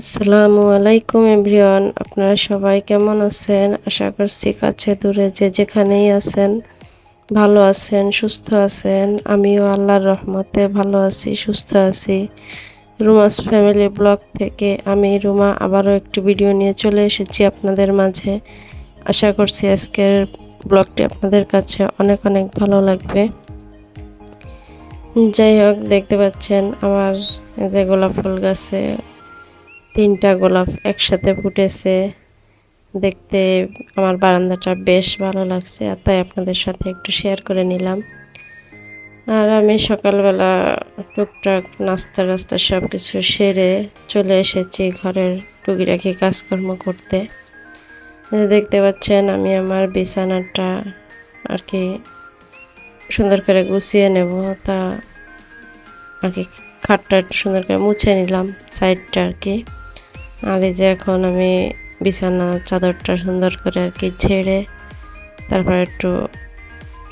আসসালামু আলাইকুম এভরিওয়ান, আপনারা সবাই কেমন আছেন? আশা করছি কাছে দূরে যে যেখানেই আছেন, ভালো আছেন, সুস্থ আছেন। আমিও আল্লাহর রহমতে ভালো আছি, সুস্থ আছি। রুমাস ফ্যামিলি ব্লগ থেকে আমি রুমা আবারও একটি ভিডিও নিয়ে চলে এসেছি আপনাদের মাঝে। আশা করছি আজকের ব্লগটি আপনাদের কাছে অনেক অনেক ভালো লাগবে। যাই হোক, দেখতে পাচ্ছেন আমার যে গোলাপ ফুল গাছে তিনটা গোলাপ একসাথে ফুটেছে। দেখতে আমার বারান্দাটা বেশ ভালো লাগছে আর তাই আপনাদের সাথে একটু শেয়ার করে নিলাম। আর আমি সকালবেলা টুকটাক নাস্তা রাস্তা সব কিছু সেরে চলে এসেছি ঘরের টুকিটাকি কাজকর্ম করতে। দেখতে পাচ্ছেন আমি আমার বিছানাটা আর কি সুন্দর করে গুছিয়ে নেব। তা আর কি খাটটা সুন্দর করে মুছে নিলাম সাইডটা আর কি। আর এই যে এখন আমি বিছানা চাদরটা সুন্দর করে আর কি ছেড়ে তারপর একটু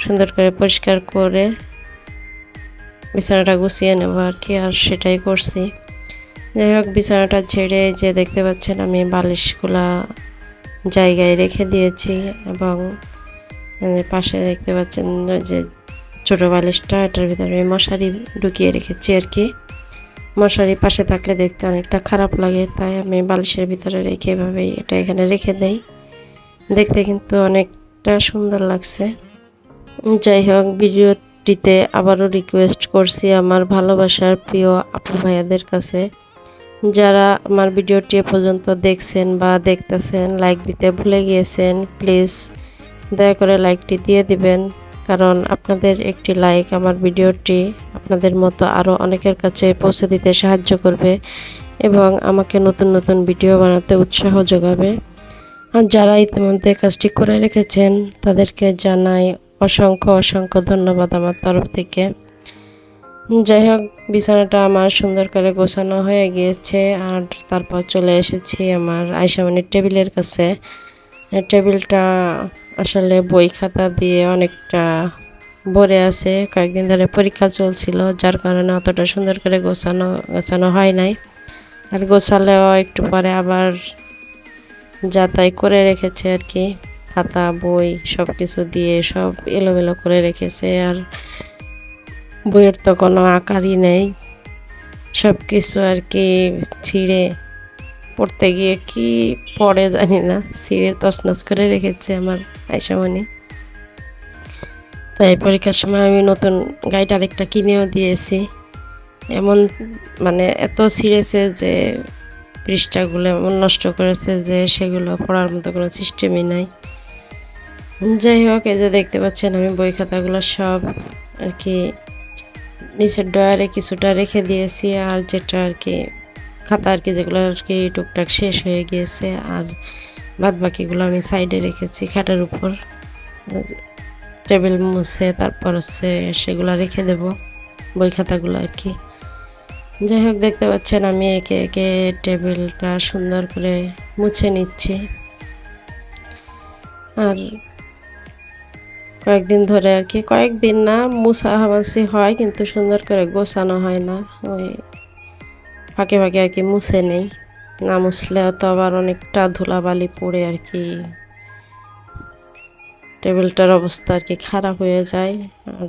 সুন্দর করে পরিষ্কার করে বিছানাটা গুছিয়ে নেব আর কি, আর সেটাই করছি। যাই হোক, বিছানাটা ছেড়ে যে দেখতে পাচ্ছেন আমি বালিশগুলা জায়গায় রেখে দিয়েছি এবং পাশে দেখতে পাচ্ছেন যে ছোটো বালিশটা, এটার ভিতরে আমি মশারি ঢুকিয়ে রেখেছি আর কি। মশারি পাশে থাকলে দেখতে অনেকটা খারাপ লাগে, তাই আমি বালিশের ভিতরে রেখে এভাবে এটা এখানে রেখে দেই। দেখতে কিন্তু অনেকটা সুন্দর লাগছে। যাই হোক, ভিডিওটিতে আবারও রিকোয়েস্ট করছি আমার ভালোবাসার প্রিয় আপু ভাইয়াদের কাছে। যারা আমার ভিডিওটি পর্যন্ত দেখছেন বা দেখতেছেন লাইক দিতে ভুলে গিয়েছেন প্লিজ দয়া করে লাইকটি দিয়ে দিবেন। কারণ আপনাদের একটি লাইক আমার ভিডিওটি আপনাদের মতো আরও অনেকের কাছে পৌঁছে দিতে সাহায্য করবে এবং আমাকে নতুন নতুন ভিডিও বানাতে উৎসাহ যোগাবে। আর যারা ইতিমধ্যে কাজটি করে রেখেছেন, তাদেরকে জানাই অসংখ্য অসংখ্য ধন্যবাদ আমার তরফ থেকে। যাই হোক, বিছানাটা আমার সুন্দর করে গোছানো হয়ে গিয়েছে আর তারপর চলে এসেছি আমার আইসামনির টেবিলের কাছে। টেবিলটা আসলে বই খাতা দিয়ে অনেকটা ভরে আছে। কয়েকদিন ধরে পরীক্ষা চলছিল, যার কারণে অতটা সুন্দর করে গোছানো গোছানো হয় নাই। আর গোছালেও একটু পরে আবার যা তাই করে রেখেছে আর কি। খাতা, বই সব কিছু দিয়ে সব এলোমেলো করে রেখেছে আর বইয়ের তো কোনো আকারই নেই। সব কিছু আর কি ছিঁড়ে পড়তে গিয়ে কি পড়ে জানি না। সিঁড়ে তছনছ করে রেখেছে আমার আয়সামণি। তো এই পরীক্ষার সময় আমি নতুন গাড়িটা আরেকটা কিনেও দিয়েছি। এমন মানে এত ছিঁড়েছে যে পৃষ্ঠাগুলো এমন নষ্ট করেছে যে সেগুলো পড়ার মতো কোনো সিস্টেমই নাই। যাই হোক, এই যে দেখতে পাচ্ছেন আমি বই খাতাগুলো সব আর কি নিচের ডয়ারে কিছুটা রেখে দিয়েছি আর যেটা আর কি খাতা আর কি, যেগুলো আর কি টুকটাক শেষ হয়ে গিয়েছে, আর বাদ বাকিগুলো আমি সাইডে রেখেছি খাটের উপর। টেবিল মুছে তারপর হচ্ছে সেগুলো রেখে দেব, বই খাতাগুলো আর কি। যাই হোক, দেখতে পাচ্ছেন আমি একে একে টেবিলটা সুন্দর করে মুছে নিচ্ছি। আর কয়েকদিন ধরে আর কি, কয়েকদিন না মুছা মুছামাছি হয়, কিন্তু সুন্দর করে গোছানো হয় না। ওই ফাঁকে ফাঁকে আর কি মুছে নেই। না মুছলে তো আবার অনেকটা ধুলাবালি পড়ে আর কি। টেবিলটার অবস্থা আর কি খারাপ হয়ে যায়। আর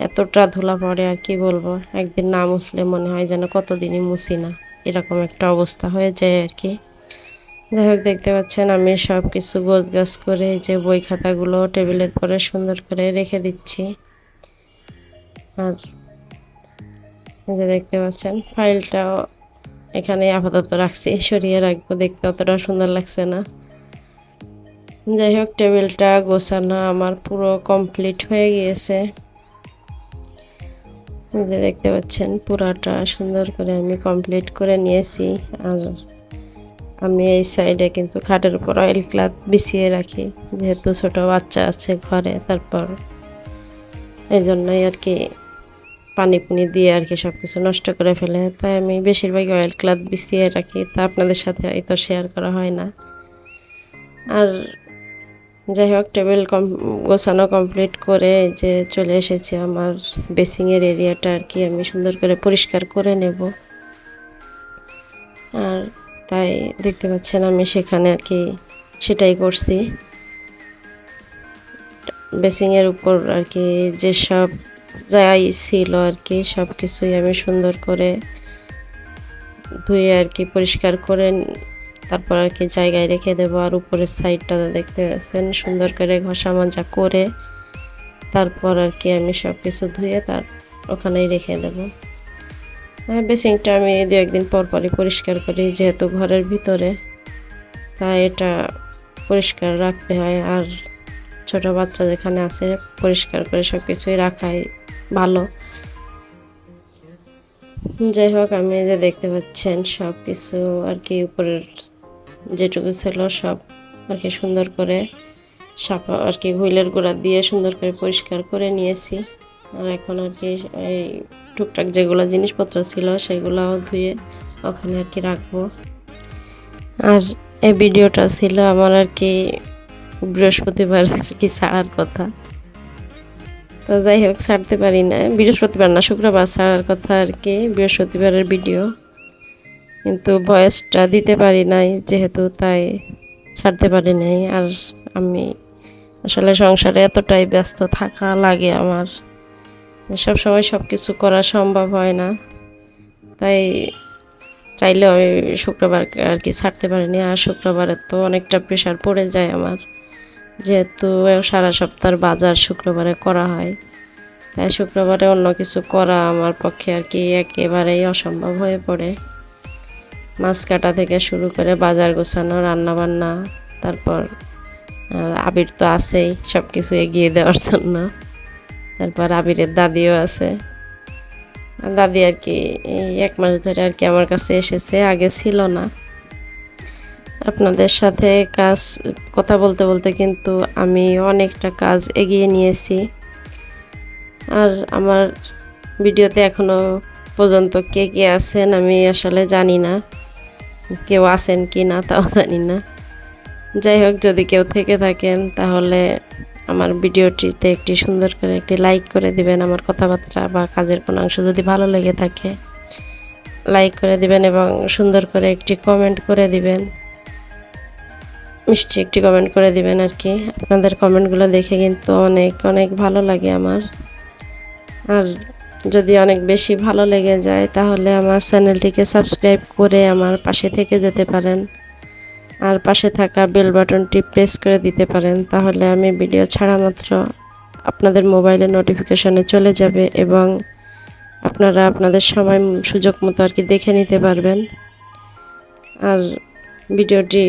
এতটা ধুলা পড়ে আর কি বলব, একদিন না মুছলে মনে হয় যেন কতদিনই মুছি না। এরকম একটা অবস্থা হয়ে যায় আর কি। যাই হোক, দেখতে পাচ্ছেন আমি সব কিছু গোছ গাছ করে যে বই খাতাগুলো টেবিলের পরে সুন্দর করে রেখে দিচ্ছি। আর যে দেখতে পাচ্ছেন, ফাইলটাও এখানে আপাতত রাখছি, সরিয়ে রাখব, দেখতে অতটা সুন্দর লাগছে না। যাই হোক, টেবিলটা গোছানো আমার পুরো কমপ্লিট হয়ে গিয়েছে। যে দেখতে পাচ্ছেন, পুরাটা সুন্দর করে আমি কমপ্লিট করে নিয়েছি। আর আমি এই সাইডে কিন্তু খাটের উপর অয়েল ক্লাথ বিছিয়ে রাখি, যেহেতু ছোট বাচ্চা আছে ঘরে, তারপর এই জন্যই আর কি পানি পুনি দিয়ে আর কি সব কিছু নষ্ট করে ফেলে। তাই আমি বেশিরভাগই অয়েল ক্লাথ বিছিয়ে রাখি। তা আপনাদের সাথে এই তো শেয়ার করা হয় না। আর যাই হোক টেবিল কম গোছানো কমপ্লিট করে যে চলে এসেছি আমার বেসিংয়ের এরিয়াটা আর কি আমি সুন্দর করে পরিষ্কার করে নেব। আর তাই দেখতে পাচ্ছেন আমি সেখানে আর কি সেটাই করছি। বেসিংয়ের উপর আর কি যেসব যাই ছিল আর কি সব কিছুই আমি সুন্দর করে ধুয়ে আর কি পরিষ্কার করে তারপর আর কি জায়গায় রেখে দেবো। আর উপরের সাইডটা দেখতে গেছেন সুন্দর করে ঘষা মাজা করে তারপর আর কি আমি সব কিছু ধুয়ে তার ওখানেই রেখে দেবো। বেসিংটা আমি দু একদিন পর পরই পরিষ্কার করি, যেহেতু ঘরের ভিতরে, তাই এটা পরিষ্কার রাখতে হয়। আর ছোট বাচ্চা যেখানে আছে, পরিষ্কার করে সব কিছুই রাখাই ভালো। যাই হোক, আমি যে দেখতে পাচ্ছেন সব কিছু আর কি উপরের যেটুকু ছিল সব আর কি সুন্দর করে সাপা আর কি হুইলের গোড়া দিয়ে সুন্দর করে পরিষ্কার করে নিয়েছি। আর এখন আর কি এই টুকটাক যেগুলো জিনিসপত্র ছিল সেগুলোও ধুয়ে ওখানে আর কি রাখব। আর এই ভিডিওটা ছিল আমার আর কি বৃহস্পতিবার কি ছাড়ার কথা। তো যাই হোক, ছাড়তে পারি না। বৃহস্পতিবার না, শুক্রবার ছাড়ার কথা আর কি, বৃহস্পতিবারের ভিডিও কিন্তু ভয়েসটা দিতে পারি নাই, যেহেতু তাই ছাড়তে পারি নাই। আর আমি আসলে সংসারে এতটাই ব্যস্ত থাকা লাগে আমার। সব সময় সব কিছু করা সম্ভব হয় না। তাই চাইলেও আমি শুক্রবার আর কি ছাড়তে পারিনি আর শুক্রবারে তো অনেকটা প্রেশার পড়ে যায় আমার। যেহেতু সারা সপ্তাহের বাজার শুক্রবারে করা হয়, তাই শুক্রবারে অন্য কিছু করা আমার পক্ষে আর কি একেবারেই অসম্ভব হয়ে পড়ে। মাছ কাটা থেকে শুরু করে বাজার গোছানো রান্না বান্না তারপর আবির তো আছেই সব কিছু এগিয়ে দেওয়ার জন্য। তারপর আবিরের দাদিও আছে। দাদি আর কি এই এক মাস ধরে আর কি আমার কাছে এসেছে, আগে ছিল না। আপনাদের সাথে কাজ, কথা বলতে বলতে কিন্তু আমি অনেকটা কাজ এগিয়ে নিয়েছি। আর আমার ভিডিওতে এখনও পর্যন্ত কে কে আছেন আমি আসলে জানি না। কেউ আছেন কি না তাও জানি না। যাই হোক, যদি কেউ থেকে থাকেন তাহলে আমার ভিডিওটিতে একটি সুন্দর করে একটি লাইক করে দিবেন। আমার কথাবার্তা বা কাজের কোনো অংশ যদি ভালো লেগে থাকে, লাইক করে দিবেন এবং সুন্দর করে একটি কমেন্ট করে দিবেন। মিষ্টি একটি কমেন্ট করে দিবেন আর কি। আপনাদের কমেন্টগুলো দেখে কিন্তু অনেক অনেক ভালো লাগে আমার। আর যদি অনেক বেশি ভালো লেগে যায়, তাহলে আমার চ্যানেলটিকে সাবস্ক্রাইব করে আমার পাশে থেকে যেতে পারেন। আর পাশে থাকা বেল বাটনটি প্রেস করে দিতে পারেন, তাহলে আমি ভিডিও ছাড়া মাত্র আপনাদের মোবাইলে নোটিফিকেশনে চলে যাবে এবং আপনারা আপনাদের সময়, সুযোগ মতো আর কি দেখে নিতে পারবেন। আর ভিডিওটি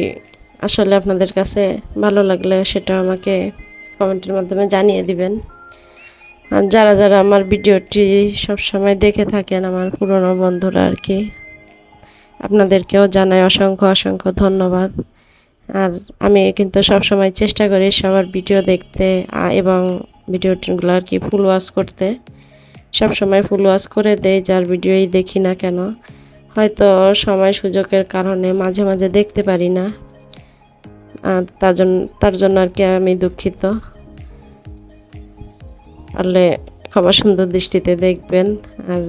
আসলে আপনাদের কাছে ভালো লাগলে সেটা আমাকে কমেন্টের মাধ্যমে জানিয়ে দিবেন। আর যারা যারা আমার ভিডিওটি সব সময় দেখে থাকেন, আমার পুরনো বন্ধুরা আর কি, আপনাদেরকেও জানাই অসংখ্য অসংখ্য ধন্যবাদ। আর আমি কিন্তু সব সময় চেষ্টা করি সবার ভিডিও দেখতে এবং ভিডিওগুলো আর কি ফুল ওয়াশ করতে। সব সময় ফুল ওয়াশ করে দেয় যার ভিডিওই দেখি না কেন। হয়তো সময় সুযোগের কারণে মাঝে মাঝে দেখতে পারি না। তার জন্য তার জন্য আর কি আমি দুঃখিত। পারলে ক্ষমা সুন্দর দৃষ্টিতে দেখবেন। আর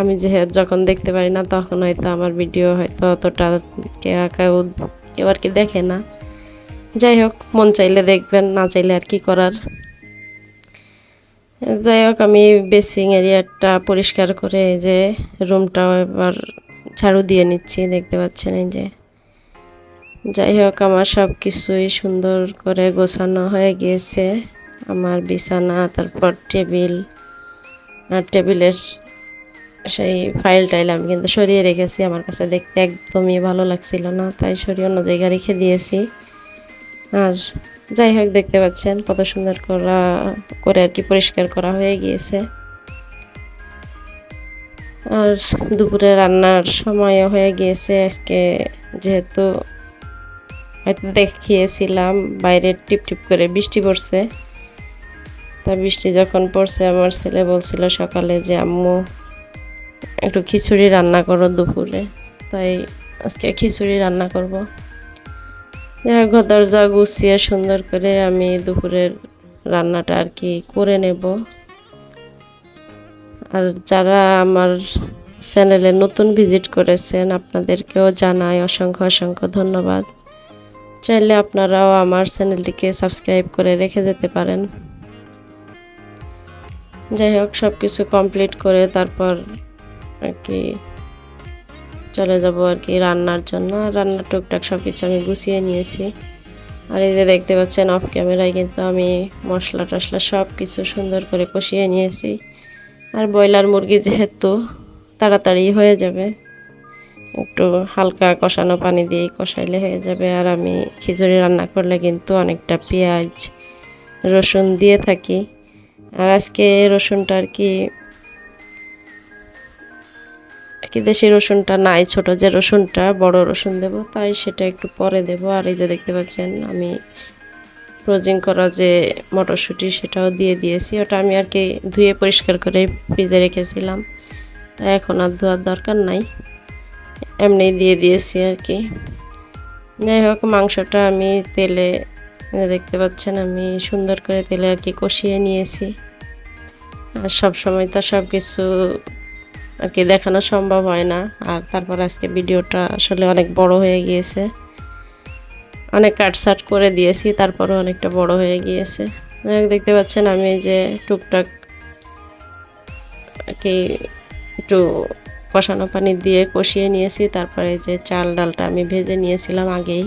আমি যে যখন দেখতে পারি না, তখন হয়তো আমার ভিডিও হয়তো অতটা কে কেউ কেউ আর কি দেখে না। যাই হোক, মন চাইলে দেখবেন, না চাইলে আর কি করার। যাই হোক, আমি বেসিং এরিয়াটা পরিষ্কার করে যে রুমটা এবার ঝাড়ু দিয়ে নিচ্ছি, দেখতে পাচ্ছেন এই যে। যাই হোক, আমার সব কিছুই সুন্দর করে গোছানো হয়ে গিয়েছে। আমার বিছানা, তারপর টেবিল, আর টেবিলের সেই ফাইল টাইল আমি কিন্তু সরিয়ে রেখেছি। আমার কাছে দেখতে একদমই ভালো লাগছিল না, তাই সরিয়ে অন্য জায়গায় রেখে দিয়েছি। আর যাই হোক, দেখতে পাচ্ছেন কত সুন্দর করা, করে আর কি পরিষ্কার করা হয়ে গিয়েছে। আর দুপুরে রান্নার সময়ও হয়ে গিয়েছে। আজকে যেহেতু হয়তো দেখিয়েছিলাম, বাইরে টিপ টিপ করে বৃষ্টি পড়ছে। তা বৃষ্টি যখন পড়ছে, আমার ছেলে বলছিল সকালে যে, আম্মু, একটু খিচুড়ি রান্না করো দুপুরে। তাই আজকে খিচুড়ি রান্না করব। ঘর দরজা গুছিয়ে সুন্দর করে আমি দুপুরের রান্নাটা আর কি করে নেব। আর যারা আমার চ্যানেলে নতুন ভিজিট করেছেন, আপনাদেরকেও জানাই অসংখ্য অসংখ্য ধন্যবাদ। চাইলে আপনারাও আমার চ্যানেলটিকে সাবস্ক্রাইব করে রেখে যেতে পারেন। যাই হোক সব কিছু কমপ্লিট করে তারপর আর কি চলে যাব আর কি রান্নার জন্য। রান্নার টুকটাক সব কিছু আমি গুছিয়ে নিয়েছি। আর এই যে দেখতে পাচ্ছেন অফ ক্যামেরায় কিন্তু আমি মশলা টশলা সব কিছু সুন্দর করে কষিয়ে নিয়েছি। আর ব্রয়লার মুরগি যেহেতু, তাড়াতাড়ি হয়ে যাবে। একটু হালকা কষানো পানি দিয়ে কষাইলে হয়ে যাবে। আর আমি খিচুড়ি রান্না করলে কিন্তু অনেকটা পেঁয়াজ, রসুন দিয়ে থাকি। আর আজকে রসুনটা আর কি কি দেশি রসুনটা নাই, ছোট যে রসুনটা, বড় রসুন দেব, তাই সেটা একটু পরে দেব। আর এই যে দেখতে পাচ্ছেন, আমি ফ্রোজিং করা যে মটরশুঁটি সেটাও দিয়ে দিয়েছি। ওটা আমি আর কি ধুয়ে পরিষ্কার করে ফ্রিজে রেখেছিলাম। তাই এখন আর ধোয়ার দরকার নাই। এমনি দিয়ে দিয়েছি আর কি। যাই হোক, মাংসটা আমি তেলে দেখতে পাচ্ছেন, আমি সুন্দর করে তেলে আর কি কষিয়ে নিয়েছি। আর সব সময় তো সব কিছু আর কি দেখানো সম্ভব হয় না। আর তারপর আজকে ভিডিওটা আসলে অনেক বড় হয়ে গিয়েছে। অনেক কাটসাট করে দিয়েছি, তারপরও অনেকটা বড় হয়ে গিয়েছে। দেখতে পাচ্ছেন, আমি যে টুকটাক আর কি একটু কষানো পানি দিয়ে কষিয়ে নিয়েছি, তারপরে যে চাল ডালটা আমি ভেজে নিয়েছিলাম আগেই,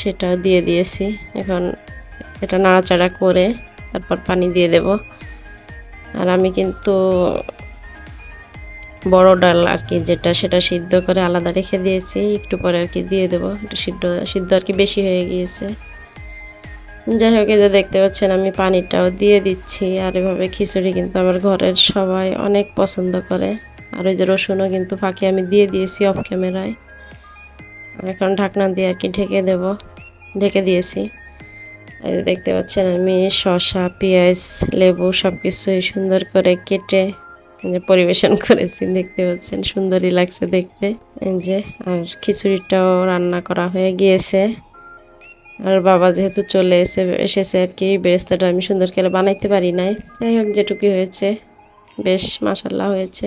সেটাও দিয়ে দিয়েছি। এখন এটা নাড়াচাড়া করে তারপর পানি দিয়ে দেব। আর আমি কিন্তু বড় ডাল আর কি, যেটা সেটা সিদ্ধ করে আলাদা রেখে দিয়েছি, একটু পরে আর কি দিয়ে দেবো। একটু সিদ্ধ সিদ্ধ আর কি বেশি হয়ে গিয়েছে। যাই হোক, এই যে দেখতে পাচ্ছেন, আমি পানিটাও দিয়ে দিচ্ছি। আর এভাবে খিচুড়ি কিন্তু আমার ঘরের সবাই অনেক পছন্দ করে। আর ওই যে রসুনও কিন্তু ফাঁকি আমি দিয়ে দিয়েছি অফ ক্যামেরায় এখন ঢাকনা দিয়ে আর কি ঢেকে দেব। ঢেকে দিয়েছি। দেখতে পাচ্ছেন আমি শসা, পেঁয়াজ, লেবু সব কিছুই সুন্দর করে কেটে যে পরিবেশন করেছি। দেখতে পাচ্ছেন সুন্দরই লাগছে দেখতে। যে, আর খিচুড়িটাও রান্না করা হয়ে গিয়েছে। আর বাবা যেহেতু চলে এসে, এসেছে আর কি, বেরেস্তাটা আমি সুন্দর করে বানাইতে পারি নাই। যাই হোক যেটুকু হয়েছে, বেশ মাসাল্লাহ হয়েছে।